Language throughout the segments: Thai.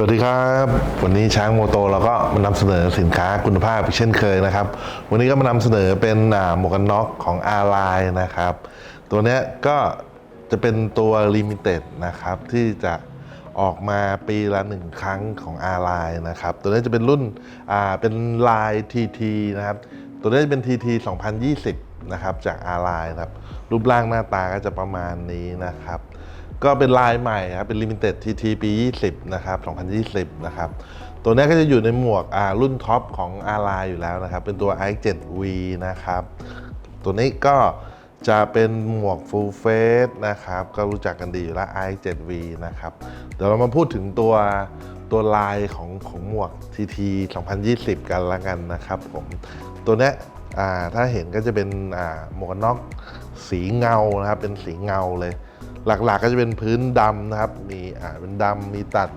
สวัสดีครับ วันนี้ช้างโมโตเราก็มานำเสนอสินค้าคุณภาพอีกเช่นเคยนะครับ วันนี้ก็มานำเสนอเป็นหมวกกันน็อกของอาร์ไลน์นะครับ ตัวนี้ก็จะเป็นตัวลิมิเต็ดนะครับ ที่จะออกมาปีละหนึ่งครั้งของอาร์ไลน์นะครับ ตัวนี้จะเป็นรุ่นอ่าเป็นลาย TT นะครับ ตัวนี้จะเป็น TT 2020 นะครับ จากอาร์ไลน์ครับ รูปร่างหน้าตาก็จะประมาณนี้นะครับ ก็เป็นลายใหม่ครับ เป็น Limited TT ปี 20 นะครับ 2020 นะครับ ตัวนี้ก็จะอยู่ในหมวกรุ่นท็อปของ r l i อยู่แล้วนะครับ เป็นตัว i 7 V นะครับ ตัวนี้ก็จะเป็นหมวก Full Face นะครับ ก็รู้จักกันดีอยู่แล้ว i 7 V นะครับ เดี๋ยวเรามาพูดถึงตัวตัวลายของของหมวก TT 2020 กันละกันนะครับผม ตัวนี้ถ้าเห็นก็จะเป็นหมวกนน็อกสีเงานะครับ เป็นสีเงาเลย หลักๆก็จะเป็นพื้นดำนะครับ มีอ่าเป็นดำมีตัด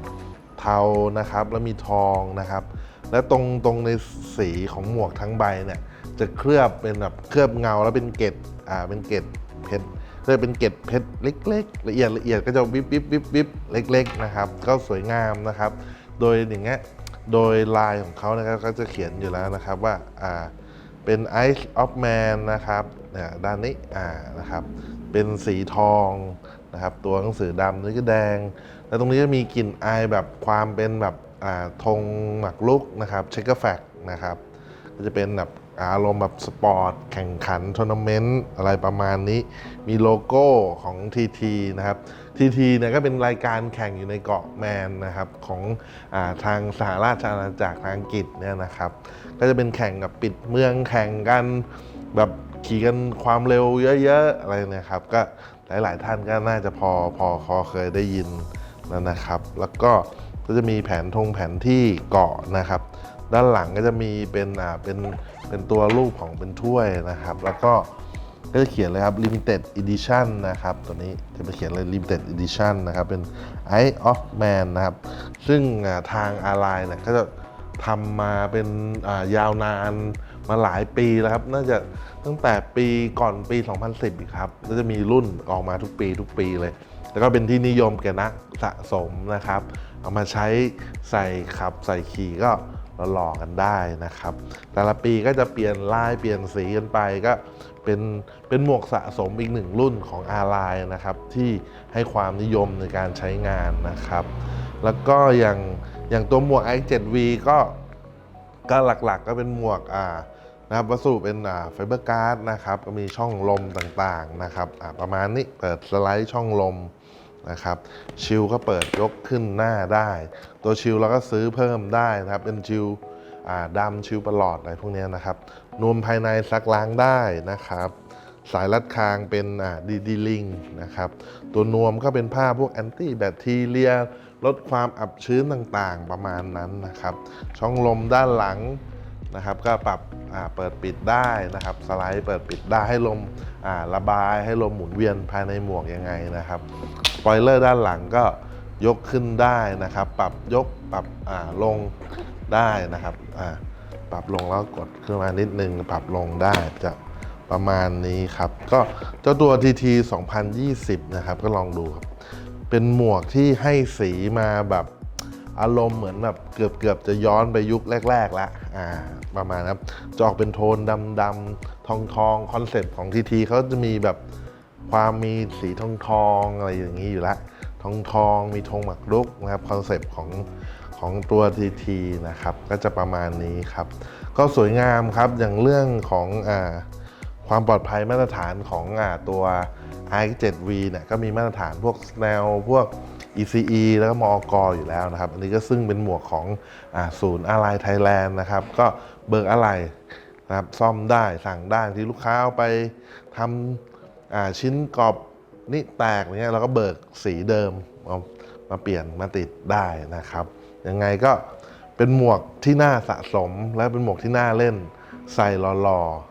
เทานะครับ แล้วมีทองนะครับ และตรงตรงในสีของหมวกทั้งใบเนี่ยจะเคลือบเป็นแบบเคลือบเงาแล้วเป็นเกล็ดอ่าเป็นเกล็ดเพชรเรียเป็นเกล็ดเพชรเล็ก ๆ ละเอียดละเอียดก็จะวิบวิบวิบวิบเล็ก ๆ นะครับ ก็สวยงามนะครับ โดยอย่างเงี้ยโดยลายของเขานะครับก็จะเขียนอยู่แล้วนะครับว่าอ่าเป็น Ice of Man นะครับเนี่ยด้านนี้อ่านะครับ เป็นสีทอง นะครับตัวหนังสือดำนี่ก็แดง แล้วตรงนี้จะมีกลิ่นอายแบบความเป็นแบบอ่าธงหมักลุกนะครับเชคเกอร์แฟกนะครับก็จะเป็นแบบอารมณ์แบบสปอร์ต แข่งขันทัวร์นาเมนต์อะไรประมาณนี้ มีโลโก้ของ TT นะครับ TT เนี่ยก็เป็นรายการแข่งอยู่ในเกาะแมนนะครับ ของอาทางสหราชอาณาจักรทางอังกฤษเนี่ยนะครับ ก็จะเป็นแข่งกับปิดเมืองแข่งกันแบบขี่กันความเร็วเยอะ ๆ อะไรนะครับ ก็ หลาย ๆ ท่านก็น่าจะพอพอพอเคยได้ยินแล้วนะครับ แล้วก็ก็จะมีแผนทงแผนที่เกาะนะครับ ด้านหลังก็จะมีเป็นอ่าเป็นเป็นตัวรูปของเป็นถ้วยนะครับ แล้วก็ก็จะเขียนเลยครับ limited edition นะครับ ตัวนี้จะไปเขียนเลย limited edition นะครับ เป็น Eye of Man นะครับ ซึ่งทางอาร์ไลน์เนี่ยก็จะ ทำมาเป็นยาวนานมาหลายปีแล้วครับ น่าจะตั้งแต่ปีก่อนปี 2010อีกครับก็จะมีรุ่นออกมาทุกปีทุกปีเลย แล้วก็เป็นที่นิยมแก่นักสะสมนะครับ เอามาใช้ใส่ขับใส่ขี่ก็หล่อกันได้นะครับ แต่ละปีก็จะเปลี่ยนลายเปลี่ยนสีกันไปก็เป็นเป็นหมวกสะสมอีกหนึ่งรุ่นของอาไลน์นะครับ ที่ให้ความนิยมในการใช้งานนะครับ แล้วก็อย่าง อย่างตัวหมวก i7V ก็ก็หลักๆก็เป็นหมวกอ่านะครับวัสดุเป็นอ่าไฟเบอร์การ์ดนะครับก็มีช่องลมต่างๆนะครับอ่าประมาณนี้เปิดสไลด์ช่องลมนะครับชิลก็เปิดยกขึ้นหน้าได้ ตัวชิลเราก็ซื้อเพิ่มได้นะครับเป็นชิลอ่าดำชิลประหลอดอะไรพวกนี้นะครับนวมภายในซักล้างได้นะครับ สายรัดคางเป็นดีดีลิงนะครับตัวนวมก็เป็นผ้าพวกแอนตี้แบคทีเรีย ลดความอับชื้นต่างๆประมาณนั้นนะครับ ช่องลมด้านหลังนะครับ ก็ปรับเปิดปิดได้นะครับ สไลด์เปิดปิดได้ให้ลมระบายให้ลมหมุนเวียนภายในหมวกยังไงนะครับสปอยเลอร์ด้านหลังก็ยกขึ้นได้นะครับ ปรับยกปรับลงได้นะครับปรับลงแล้วกดขึ้นมานิดนึงปรับลงได้จะประมาณนี้ครับ ก็เจ้าตัว TT 2020 นะครับ ก็ลองดูครับ เป็นหมวกที่ให้สีมาแบบอารมณ์เหมือนแบบเกือบเกือบจะย้อนไปยุคแรกๆแล้วอ่าประมาณนะครับจะออกเป็นโทนดำดำทองทองคอนเซ็ปต์ของทีทีเขาจะมีแบบความมีสีทองทองอะไรอย่างนี้อยู่ล้วทองทองมีธงหมักรุกนะครับคอนเซ็ปต์ของของตัวทีทีนะครับ ก็จะประมาณนี้ครับ ก็สวยงามครับอย่างเรื่องของอ่า ความปลอดภัยมาตรฐานของอตัว i7V เนี่ยก็มีมาตรฐานพวก SNEL พวก ECE แล้วก็มอกอยู่แล้วนะครับ อันนี้ก็ซึ่งเป็นหมวกของอศูนย์อะไรไทยแลนด์นะครับ ก็เบิกอะไรนะครับซ่อมได้สั่งได้ที่ลูกค้าเอาไปทำชิ้นกรอบนี่แตกอย่างเงี้ยเราก็เบิกสีเดิมเอามาเปลี่ยนมาติดได้นะครับ ยังไงก็เป็นหมวกที่น่าสะสมและเป็นหมวกที่น่าเล่นใส่หล่อๆ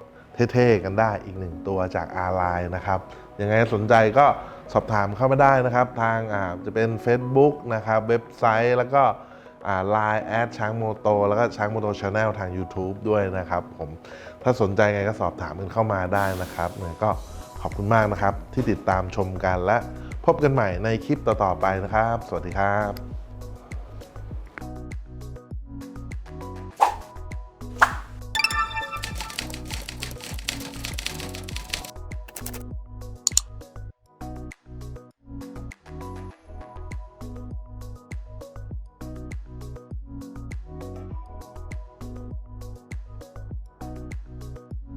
เท่ๆกันได้อีกหนึ่งตัวจากอาร์ไลน์นะครับยังไงสนใจก็สอบถามเข้ามาได้นะครับ ทางอ่าจะเป็น Facebook นะครับเว็บไซต์แล้วก็ไลน์แอดช้างโมโตแล้วก็ช้างโมโตชาแนลทาง YouTube ด้วยนะครับผมถ้าสนใจไงก็สอบถามกันเข้ามาได้นะครับก็ขอบคุณมากนะครับที่ติดตามชมกันและพบกันใหม่ในคลิปต่อๆไปนะครับ สวัสดีครับ